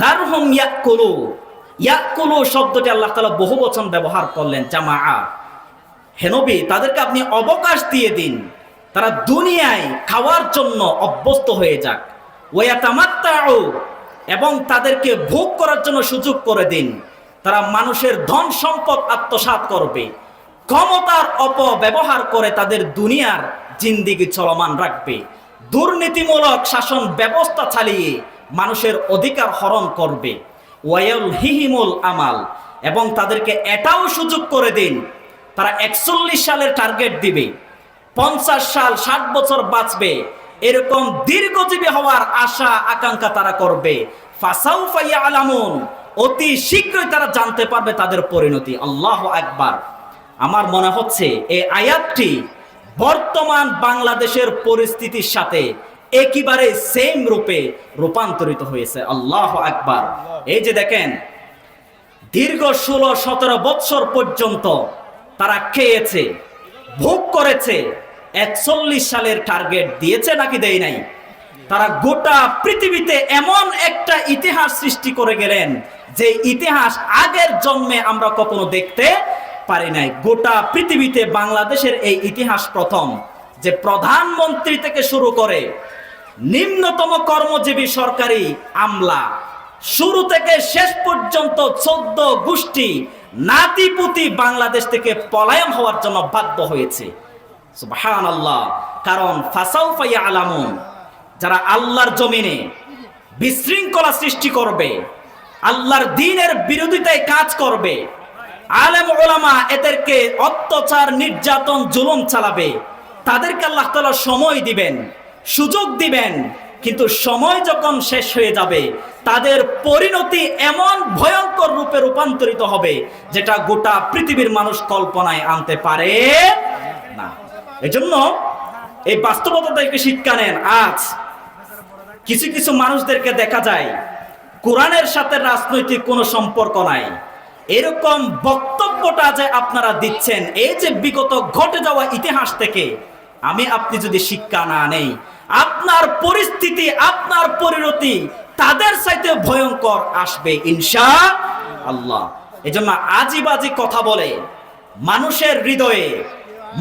দারহম ইয়াকুলু। ইয়াকুলু শব্দটি আল্লাহ তাআলা বহু বচন ব্যবহার করলেন জামা হেনবি তাদেরকে আপনি অবকাশ দিয়ে দিন। তারা দুনিয়ায় খাওয়ার জন্য অভ্যস্ত হয়ে যাক। ওয়াতামাত্তাউ, এবং তাদেরকে ভোগ করার জন্য সুযোগ করে দিন। তারা মানুষের ধন সম্পদ আত্মসাৎ করবে। ক্ষমতার অপব্যবহার করে তাদের দুনিয়ার জিন্দিগি চলমান রাখবে। দুর্নীতিমূলক শাসন ব্যবস্থা চালিয়ে মানুষের অধিকার হরণ করবে। ওয়াল হিহিমুল আমাল, এবং তাদেরকে এটাও সুযোগ করে দিন, তারা একচল্লিশ সালের টার্গেট দিবে, পঞ্চাশ সাল, ষাট বছর বাঁচবে। এরকম দীর্ঘজীবী হওয়ার আশা, আকাঙ্ক্ষা তারা করবে। ফাসাউফা আলামুন, অতি শীঘ্রই তারা জানতে পারবে তাদের পরিণতি। আল্লাহ একবার আমার মনে হচ্ছে, এই আয়াতটি বর্তমান বাংলাদেশের পরিস্থিতির সাথে একেবারে সেম রূপে রূপান্তরিত হয়েছে। আল্লাহ একবার এই যে দেখেন, দীর্ঘ ষোলো, সতেরো বৎসর পর্যন্ত তারা খেয়েছে, ভোগ করেছে, একচল্লিশ সালের টার্গেট দিয়েছে নাকি দেয় নাই? তারা গোটা পৃথিবীতে এমন একটা ইতিহাস সৃষ্টি করে গেলেন, যে ইতিহাস আগের জন্মে আমরা কখনো দেখতে পারি নাই। গোটা পৃথিবীতে বাংলাদেশের এই ইতিহাস প্রথম। যে প্রধানমন্ত্রী থেকে শুরু করে নিম্নতম কর্মজীবী সরকারি আমলা, শুরু থেকে শেষ পর্যন্ত চোদ্দ গোষ্ঠী নাতিপুতি বাংলাদেশ থেকে পলায়ন হওয়ার জন্য বাধ্য হয়েছে। কারণ ফাসাউফাইয়া আলামুন, যারা আল্লাহর জমিনে বিশৃঙ্খলা সৃষ্টি করবে, আল্লাহর দিনের বিরোধিতায় কাজ করবে, আলেম ওলামা এদেরকে অত্যাচার, নির্যাতন, জুলুম চালাবে তাদেরকে আল্লাহ তাআলা সময় দিবেন, সুযোগ দিবেন, কিন্তু সময় যখন শেষ হয়ে যাবে, তাদের পরিণতি এমন ভয়ঙ্কর রূপে রূপান্তরিত হবে, যেটা গোটা পৃথিবীর মানুষ কল্পনায় আনতে পারে না। এজন্য এই বাস্তবতা থেকে শিক্ষা নেন, আজ কিছু কিছু মানুষদেরকে দেখা যায়, কোরআনের সাথে রাজনৈতিক কোনো সম্পর্ক নাই। এরকম বক্তব্যটা যে আপনারা দিচ্ছেন, এই যে বিগত ঘটে যাওয়া ইতিহাস থেকে আমি আপনি যদি শিক্ষা না নেই, আপনার পরিস্থিতি, আপনার পরিণতি তাদের সাথে ভয়ঙ্কর আসবে ইনশা আল্লাহ। এই এজন্য আজিবাজি কথা বলে, মানুষের হৃদয়ে,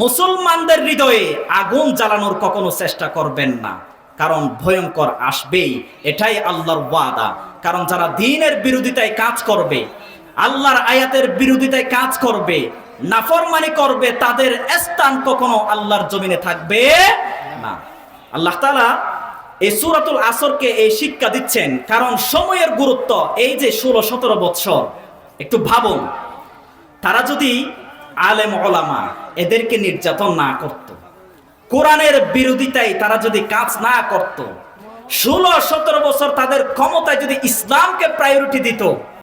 মুসলমানদের হৃদয়ে আগুন জ্বালানোর কখনো চেষ্টা করবেন না, কারণ ভয়ঙ্কর আসবেই, এটাই আল্লাহর ওয়াদা। কারণ যারা দিনের বিরোধিতায় কাজ করবে, আল্লাহর আয়াতের বিরোধিতায় কাজ করবে নাফরমানি করবে, তাদের স্থান কখনো আল্লাহর জমিনে থাকবে না। আল্লাহ তাআলা এই সূরাতুল আসরকে এই শিক্ষা দিচ্ছেন, কারণ সময়ের গুরুত্ব এই যে ষোলো সতেরো বৎসর, একটু ভাবুন, তারা যদি আলেম ওলামা, এদেরকে নির্যাতন না করত, কোরআনের বিরোধিতায় তারা যদি কাজ না করত ষোলো সতেরো বছর তাদের ক্ষমতায় যদি ইসলামকে প্রায়োরিটি দিত